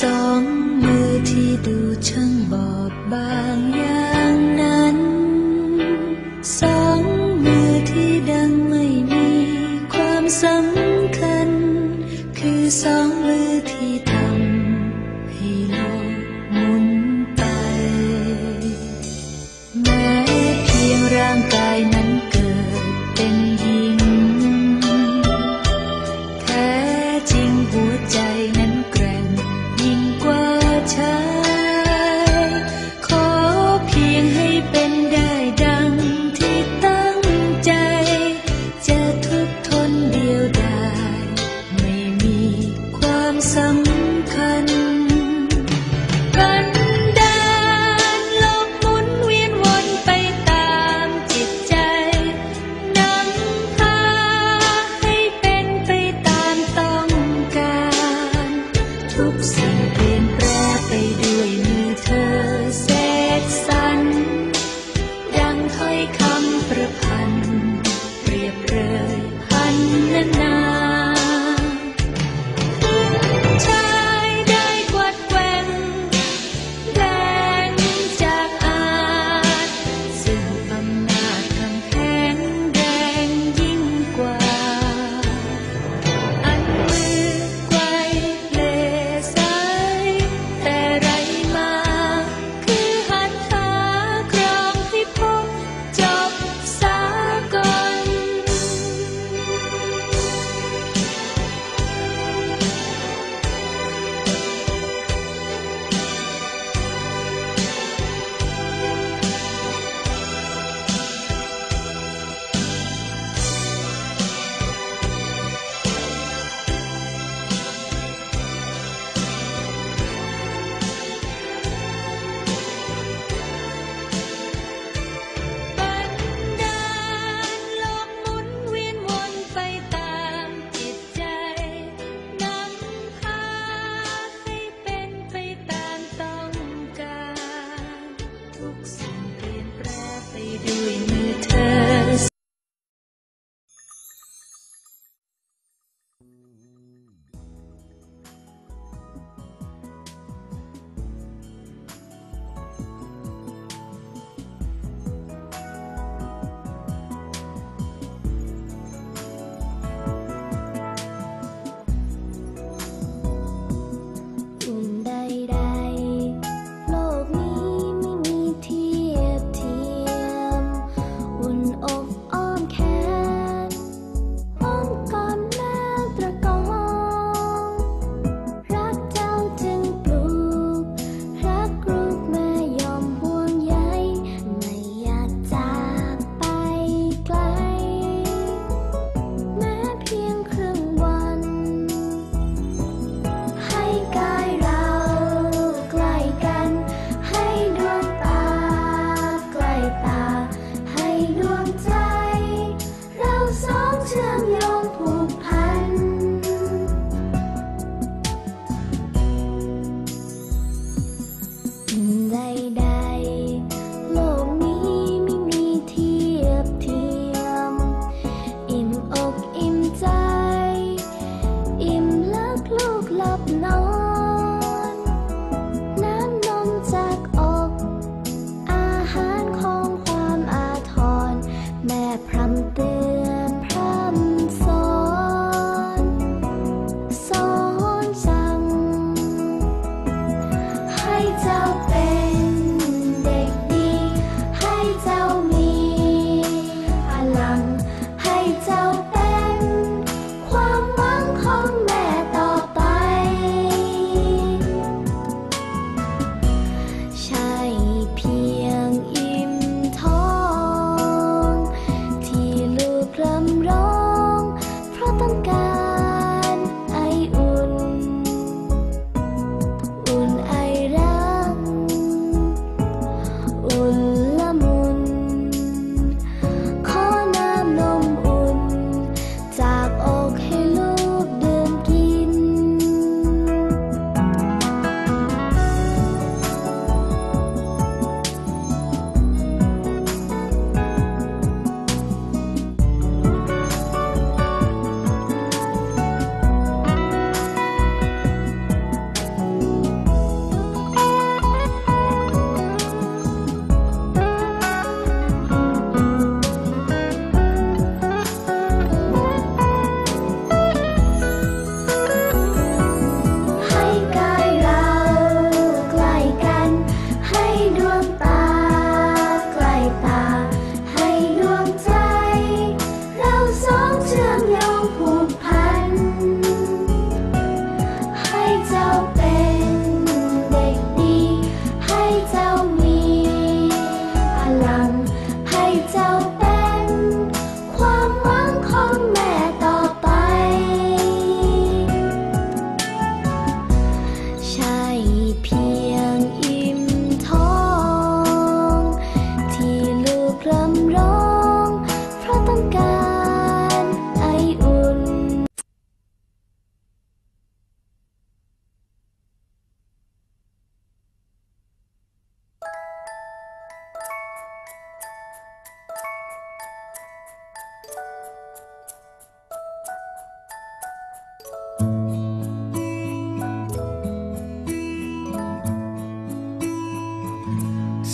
สองมือที่ดูช่างบอบบางยา na na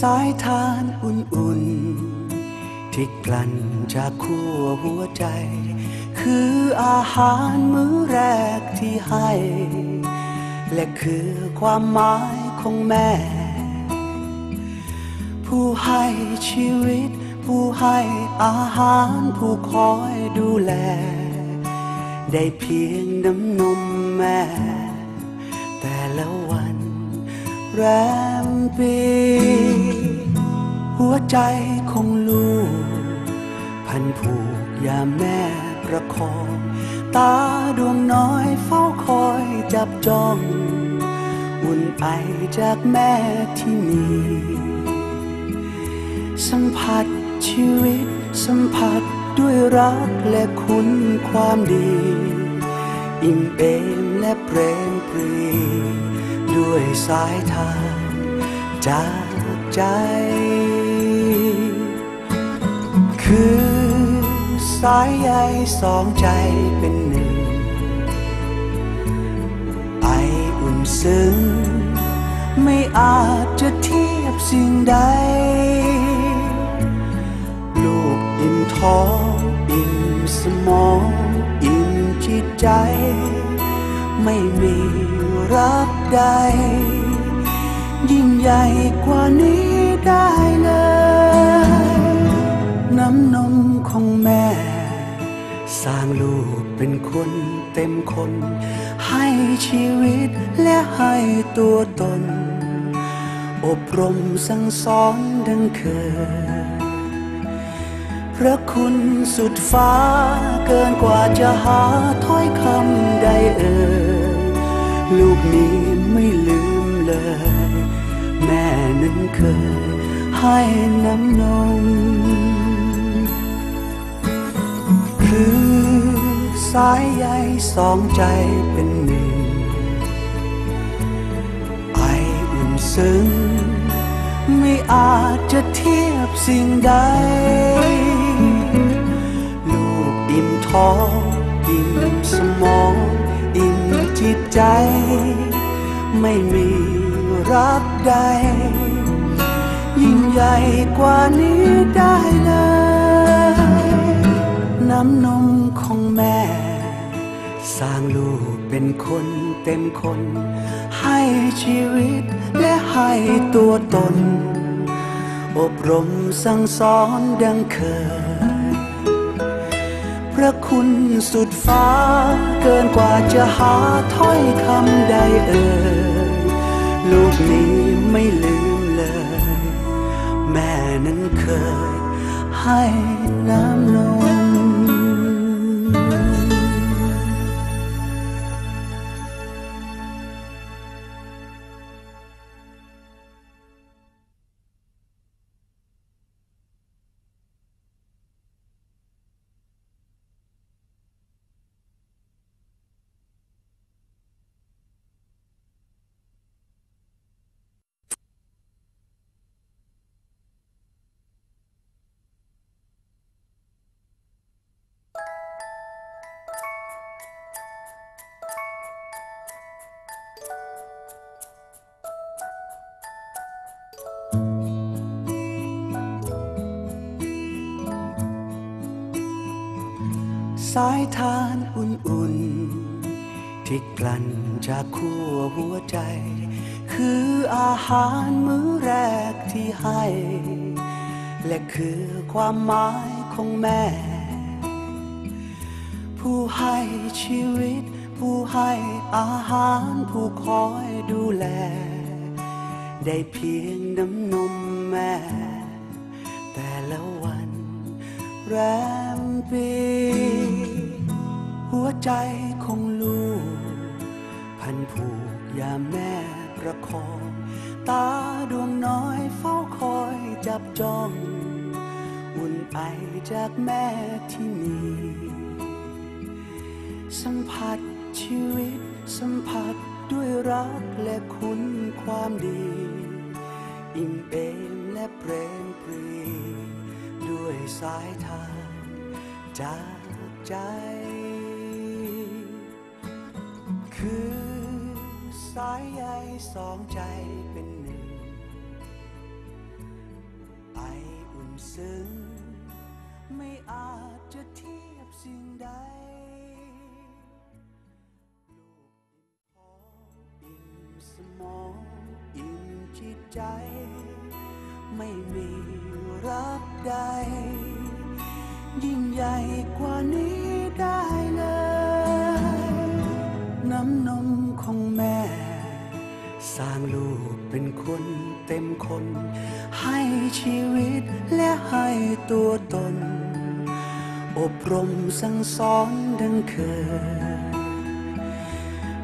สายทานอุ่นๆ ที่กลั่นจากขั้วหัวใจ คืออาหารมื้อแรกที่ให้ และคือความหมายของแม่ ผู้ให้ชีวิต ผู้ให้อาหารผู้คอยดูแล ได้เพียงน้ำนมแม่ แต่ละวันแรมปี หัวใจของลูก พันผูกยามแม่ประคอง ตาดวงน้อยเฝ้าคอยจับจ้อง อุ่นไอจากแม่ที่มี สัมผัสชีวิตสัมผัสด้วยรักและคุณความดี อิ่มเอมและเปรมปรี ด้วยสายทานจากใจ คือสายใยสองใจเป็นหนึ่งไออุ่นซึ้ง ไม่อาจจะเทียบสิ่งใด ลูกอิ่มท้องอิ่มสมองอิ่มจิตใจ ไม่มีรักใด ยิ่งใหญ่กว่านี้ได้เลย นนมของแม่ สร้างลูกเป็นคนเต็มคน ให้ชีวิตและให้ตัวตน อบรมสั่งสอนดังเคย พระคุณสุดฟ้าเกินกว่าจะหาถ้อยคำใดเอ่ยลูกนี้ไม่ลืมเลย แม่นั้นเคยให้น้ำนม คือสายใยสองใจเป็นหนึ่ง ไออุ่นซึ้ง ไม่อาจจะเทียบสิ่งใด ลูกอิ่มท้องอิ่มสมองอิ่มจิตใจ ไม่มีรักใด ยิ่งใหญ่กว่านี้ได้เลย น้ำนมของแม่ สร้างลูกเป็นคนเต็มคน ให้ชีวิตและให้ตัวตน อบรมสั่งสอนดังเคย พระคุณสุดฟ้าเกินกว่าจะหาถ้อยคำใดเอ่ยลูกนี้ไม่ลืมเลย แม่นั้นเคยให้น้ำนม สายทานอุ่นๆ ที่กลั่นจากขั้วหัวใจ คืออาหารมื้อแรกที่ให้ และคือความหมายของแม่ ผู้ให้ชีวิต ผู้ให้อาหารผู้คอยดูแล ได้เพียงน้ำนมแม่ แต่ละวันแรมปี ใจของลูก พันผูกยามแม่ประคอง ตาดวงน้อยเฝ้าคอยจับจ้อง อุ่นไอจากแม่ที่มี สัมผัสชีวิตสัมผัสด้วยรักและคุณความดี อิ่มเอมและเปรมปรี ด้วยสายทานจากใจ สองใจเป็นหนึ่ง ไออุ่นซึ้ง ไม่อาจจะเทียบสิ่งใดลูกอิ่มท้องอิ่มสมองอิ่มจิตใจ ไม่มีรักใด ยิ่งใหญ่กว่านี้ได้เลย น้ำนมของแม่สร้างลูกเป็นคนเต็มคน ให้ชีวิตและให้ตัวตน อบรมสั่งสอนดังเคย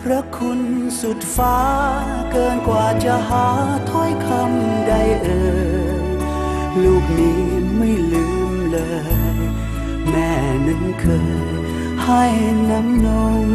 พระคุณสุดฟ้าเกินกว่าจะหาถ้อยคำใดเอ่ยลูกนี้ไม่ลืมเลย แม่นั้นเคยให้น้ำนม